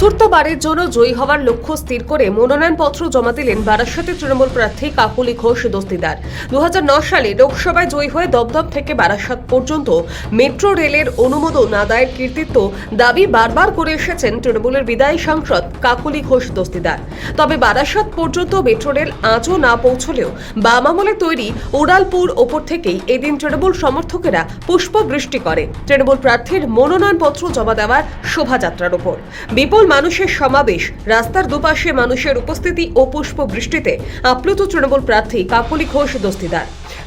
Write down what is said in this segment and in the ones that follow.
চতুর্থবারের জন্য জয়ী হওয়ার লক্ষ্য স্থির করে মনোনয়নপত্র জমা দিলেন বারাসতে তৃণমূল প্রার্থী কাকুলি ঘোষ দস্তিদার। দু সালে লোকসভায় জয়ী হয়ে দমদম থেকে বারাসাত পর্যন্ত মেট্রো রেলের অনুমোদন আদায়ের কৃতিত্ব দাবি বারবার করে এসেছেন তৃণমূলের বিদায়ী সাংসদ কাকুলি ঘোষ দস্তিদার। তবে বারাসাত পর্যন্ত মেট্রো রেল আজও না পৌঁছলেও বাম আমলে তৈরি উড়ালপুর ওপর থেকেই এদিন তৃণমূল সমর্থকেরা পুষ্পবৃষ্টি করে। তৃণমূল প্রার্থীর মনোনয়নপত্র জমা দেওয়ার শোভাযাত্রার ওপর। বিপুল মানুষের সমাবেশ। রাস্তার দুপাশে মানুষের উপস্থিতি ও পুষ্প বৃষ্টিতে আপ্লুত তৃণমূল প্রার্থী কাকলি ঘোষ দস্তিদার।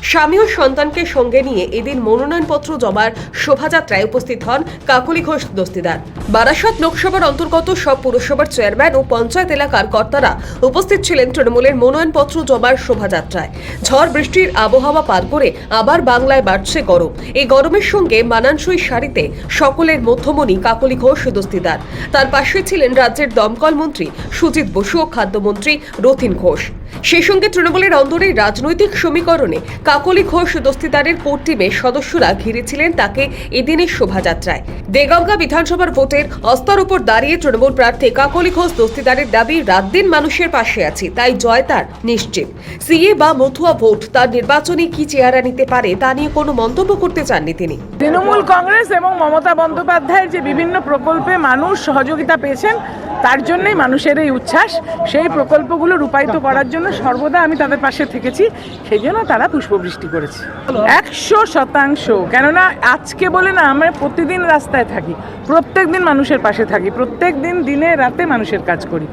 স্বামী ও সন্তানকে সঙ্গে নিয়ে এদিন মনোনয়নপত্র জমার শোভাযাত্রায় উপস্থিত হন কাকলি ঘোষ দস্তিদার। বারাসত লোকসভার অন্তর্গত সব পুরসভার চেয়ারম্যান ও পঞ্চায়েত এলাকার কর্তারা উপস্থিত ছিলেন তৃণমূলের মনোনয়নপত্র জমার শোভাযাত্রায়। ঝড় বৃষ্টির আবহাওয়া পার করে আবার বাংলায় বাড়ছে গরম। এই গরমের সঙ্গে মানানসই শাড়িতে সকলের মধ্যমণি কাকলি ঘোষ দস্তিদার। তার পাশে ছিলেন রাজ্যের দমকল মন্ত্রী সুজিত বসু ও খাদ্যমন্ত্রী রথিন ঘোষ। সেই সঙ্গে তৃণমূলের অন্দরের রাজনৈতিক সমীকরণে কাকলি ঘোষ দস্তিদারের কোর টিমের সদস্যরা ঘিরেছিলেন তাকে এদিনের শোভাযাত্রায়। দেগঙ্গা বিধানসভার ভোটের অস্তর উপর দাঁড়িয়ে তৃণমূল প্রার্থী কাকলি ঘোষ দস্তিদারের দাবি রাত দিন মানুষের পাশে আছি, তাই জয় তার নিশ্চিত। সিএ বা মথুয়া ভোট, তার নির্বাচনী কি চেহারা নিতে পারে, তা নিয়ে কোনো মন্তব্য করতে চাননি তিনি। তৃণমূল কংগ্রেস এবং মমতা বন্দ্যোপাধ্যায়ের যে বিভিন্ন প্রকল্পে মানুষ সহযোগিতা পেয়েছেন, তার জন্যই মানুষের এই উচ্ছ্বাস, সেই প্রকল্পগুলো রূপায়িত করার জন্য সর্বদা আমি তাদের পাশে থেকেছি সেই জন্য তারা পুষ্পবৃষ্টি করেছে। একশো শতাংশ। কেননা আজকে বলে না আমরা প্রতিদিন রাস্তায় থাকি প্রত্যেক দিন মানুষের পাশে থাকি প্রত্যেক দিন দিনে রাতে মানুষের কাজ করি।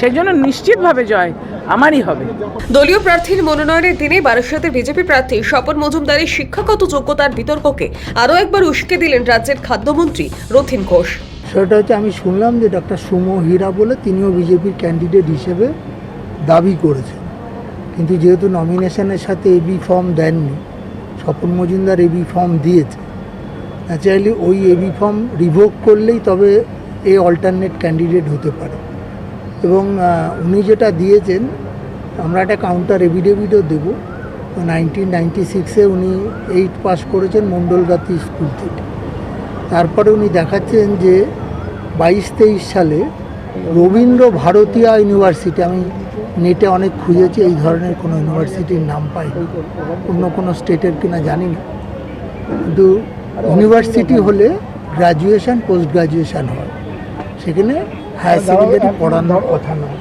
সেই জন্য নিশ্চিতভাবে জয় আমারই হবে। দলীয় প্রার্থীর মনোনয়নের দিনে বারাসাতের বিজেপি প্রার্থী স্বপন মজুমদারের শিক্ষাগত যোগ্যতার বিতর্ককে আরও একবার উস্কে দিলেন রাজ্যের খাদ্যমন্ত্রী রথিন ঘোষ। সেটা হচ্ছে আমি শুনলাম যে ডক্টর সুমো হীরা বলে তিনিও বিজেপির ক্যান্ডিডেট হিসেবে দাবি করেছেন কিন্তু যেহেতু নমিনেশনের সাথে এবি ফর্ম দেননি, স্বপন মজুমদার এবি ফর্ম দিয়েছে। ন্যাচারালি ওই এবি ফর্ম রিভোক করলেই তবে এ অল্টারনেট ক্যান্ডিডেট হতে পারে। এবং উনি যেটা দিয়েছেন, আমরা একটা কাউন্টার এভিডেভিটও দেবো। নাইনটিন নাইনটি সিক্সে উনি এইট পাস করেছেন মণ্ডলগাতি স্কুল থেকে। তারপরে উনি দেখাচ্ছেন যে বাইশ তেইশ সালে রবীন্দ্র ভারতীয় ইউনিভার্সিটি আমি নেটে অনেক খুঁজেছি, এই ধরনের কোনো ইউনিভার্সিটির নাম পাই অন্য কোনো স্টেটের কিনা জানি না কিন্তু ইউনিভার্সিটি হলে গ্র্যাজুয়েশন পোস্ট গ্র্যাজুয়েশন হয়। সেখানে হায়ার সেকেন্ডারি পড়ানোর কথা নয়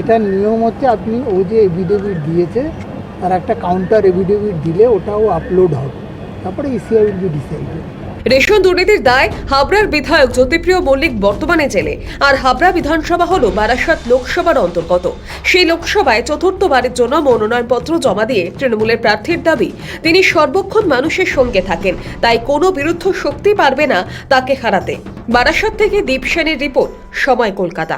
এটার নিয়ম হচ্ছে আপনি ও যে এভিডেভিট দিয়েছে তার একটা কাউন্টার এভিডেভিট দিলে ওটাও আপলোড হবে। তারপরে ইসিআই উইল বি রেশন দুর্নীতির দায় হাবড়ার বিধায়ক জ্যোতিপ্রিয় মল্লিক বর্তমানে জেলে। আর হাবড়া বিধানসভা হল বারাসাত লোকসভার অন্তর্গত। সেই লোকসভায় চতুর্থবারের জন্য মনোনয়নপত্র জমা দিয়ে তৃণমূলের প্রার্থীর দাবি, তিনি সর্বক্ষণ মানুষের সঙ্গে থাকেন, তাই কোনো বিরুদ্ধ শক্তি পারবে না তাকে হারাতে। বারাসাত থেকে দীপ সেনের রিপোর্ট, সময় কলকাতা।